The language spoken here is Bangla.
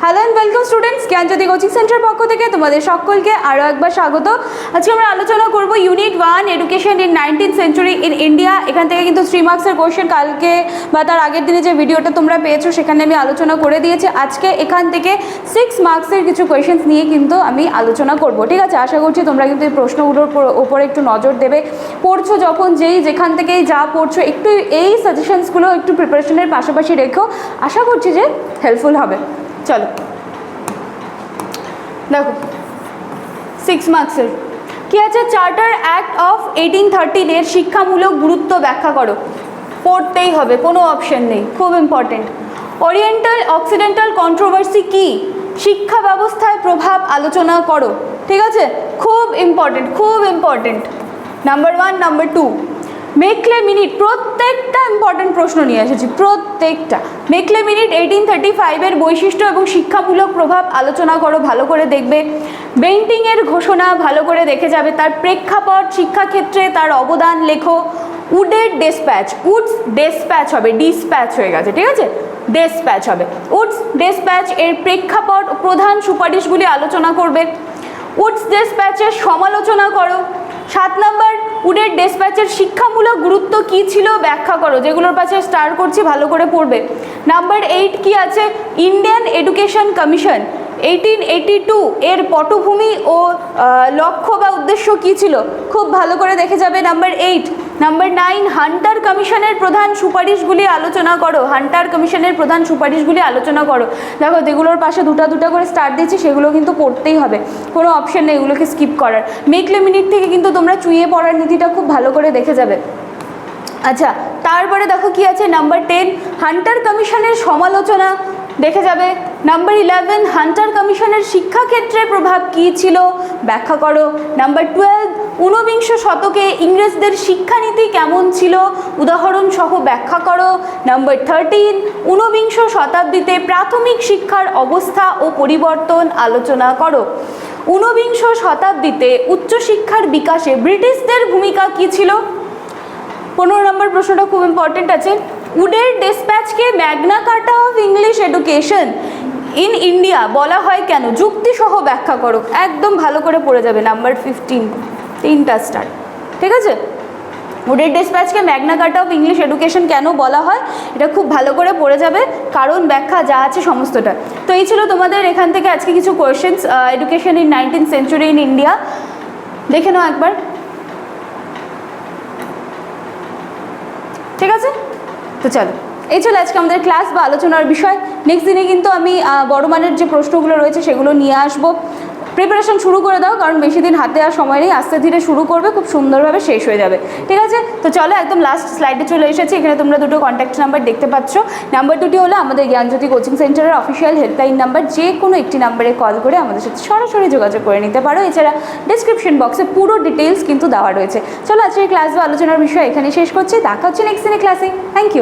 Hello and welcome students Gyanjyoti coaching centre পক্ষ থেকে তোমাদের সকলকে আরও একবার স্বাগত। আজকে আমরা আলোচনা করব unit one education in nineteen century in India এখান থেকে কিন্তু থ্রি মার্কসের কোয়েশ্চেন কালকে বা তার আগের দিনে যে ভিডিওটা তোমরা পেয়েছ, সেখানে আমি আলোচনা করে দিয়েছি। আজকে এখান থেকে সিক্স মার্কসের কিছু কোয়েশ্চেন্স নিয়ে কিন্তু আমি আলোচনা করব। ঠিক আছে? আশা করছি তোমরা কিন্তু এই প্রশ্নগুলোর উপর- একটু নজর দেবে। পড়ছো যখন যেই, যেখান থেকেই যা পড়ছো, একটু এই সাজেশনসগুলো একটু প্রিপারেশনের পাশাপাশি রেখো। আশা করছি যে হেল্পফুল হবে। চলো। দেখো সিক্স মার্কসের কি আছে? চার্টার অ্যাক্ট অফ এইটিন থার্টিনের শিক্ষামূলক গুরুত্ব ব্যাখ্যা করো। পড়তেই হবে, কোনো অপশন নেই, খুব ইম্পর্টেন্ট ওরিয়েন্টাল অক্সিডেন্টাল কন্ট্রোভার্সি কি? শিক্ষা ব্যবস্থায় প্রভাব আলোচনা করো, ঠিক আছে? খুব ইম্পর্টেন্ট খুব important number one number two Macaulay minute প্রত্যেকটা ইম্পর্টেন্ট প্রশ্ন নিয়ে এসেছি, প্রত্যেকটা। মেকলে মিনিট এইটিন থার্টি ফাইভের বৈশিষ্ট্য এবং শিক্ষামূলক প্রভাব আলোচনা করো, ভালো করে দেখবে। বেন্টিংয়ের ঘোষণা ভালো করে দেখে যাবে, তার প্রেক্ষাপট, শিক্ষাক্ষেত্রে তার অবদান লেখো। উডের ডেসপ্যাচ উডস ডেসপ্যাচ হবে ডিসপ্যাচ হয়ে গেছে, ঠিক আছে? ডেসপ্যাচ হবে। উডস ডেসপ্যাচ এর প্রেক্ষাপট, প্রধান সুপারিশগুলি আলোচনা করবে। উডস ডেসপ্যাচের সমালোচনা করো। সাত নাম্বার উডের ডেসপ্যাচের শিক্ষামূলক গুরুত্ব কি ছিল ব্যাখ্যা করো, যেগুলোর পাশে স্টার করছি, ভালো করে পড়বে। নাম্বার এইট কি আছে? Indian education commission eighteen eighty two এর পটভূমি ও লক্ষ্য বা উদ্দেশ্য কি ছিল? খুব ভালো করে দেখে যাবে। Number eight number nine Hunter কমিশনের প্রধান সুপারিশগুলি আলোচনা করো। হান্টার কমিশনের প্রধান সুপারিশগুলি আলোচনা করো। দেখো, যেগুলোর পাশে দুটা দুটা করে স্টার দিচ্ছি, সেগুলো কিন্তু পড়তেই হবে। কোনো অপশন নেই, এগুলোকে স্কিপ করার। মেকলে মিনিট থেকে কিন্তু তোমরা চুইয়ে পড়ার নীতিটা খুব ভালো করে দেখে যাবে। আচ্ছা তারপরে দেখো কি আছে? নাম্বার টেন হান্টার কমিশনের সমালোচনা দেখে যাবে। নাম্বার ইলেভেন হান্টার কমিশনের শিক্ষাক্ষেত্রে প্রভাব কী ছিল ব্যাখ্যা করো নাম্বার টুয়েলভ ঊনবিংশ শতকে ইংরেজদের শিক্ষানীতি কেমন ছিল উদাহরণ সহ ব্যাখ্যা করো নাম্বার থার্টিন ঊনবিংশ শতাব্দীতে প্রাথমিক শিক্ষার অবস্থা ও পরিবর্তন আলোচনা করো ঊনবিংশ শতাব্দীতে উচ্চশিক্ষার বিকাশে ব্রিটিশদের ভূমিকা কী ছিল পনেরো নম্বর প্রশ্নটা খুব ইম্পর্টেন্ট আছে উডের ডেসপ্যাচকে Magna Carta of English education in India বলা হয় কেন? যুক্তিসহ ব্যাখ্যা করো। একদম ভালো করে পড়ে যাবে নাম্বার ফিফটিন তিনটা স্টার ঠিক আছে? উডের ডেসপ্যাচকে Magna Carta of English education কেন বলা হয়? এটা খুব ভালো করে পড়ে যাবে। কারণ ব্যাখ্যা যা আছে সমস্তটা। তো এই ছিল তোমাদের এখান থেকে আজকে কিছু questions education in nineteen century in India দেখে নাও একবার। ঠিক আছে? তো চলো। এই ছিল আজকে আমাদের ক্লাস বা আলোচনার বিষয়। নেক্সট দিনে কিন্তু আমি আহ, বড় মানের যে প্রশ্নগুলো রয়েছে সেগুলো নিয়ে আসব। প্রিপারেশন শুরু করে দাও কারণ বেশি দিন হাতে আর সময় নেই। আস্তে ধীরে শুরু করবে খুব সুন্দরভাবে শেষ হয়ে যাবে। ঠিক আছে? তো চলো একদম লাস্ট স্লাইডে চলে এসেছি। এখানে তোমরা দুটো কন্ট্যাক্ট নাম্বার দেখতে পাচ্ছ। নাম্বার দুটি হলো আমাদের জ্ঞানজ্যোতি কোচিং সেন্টারের অফিসিয়াল হেল্পলাইন নাম্বার যে কোনো একটি নাম্বারে কল করে আমাদের সাথে সরাসরি যোগাযোগ করে নিতে পারো। এছাড়া ডিসক্রিপশন বক্সে পুরো ডিটেলস কিন্তু দেওয়া রয়েছে। চলো আজকের ক্লাস বা আলোচনার বিষয় এখানে শেষ করছি। দেখা হচ্ছে নেক্সট দিনের ক্লাসে থ্যাংক ইউ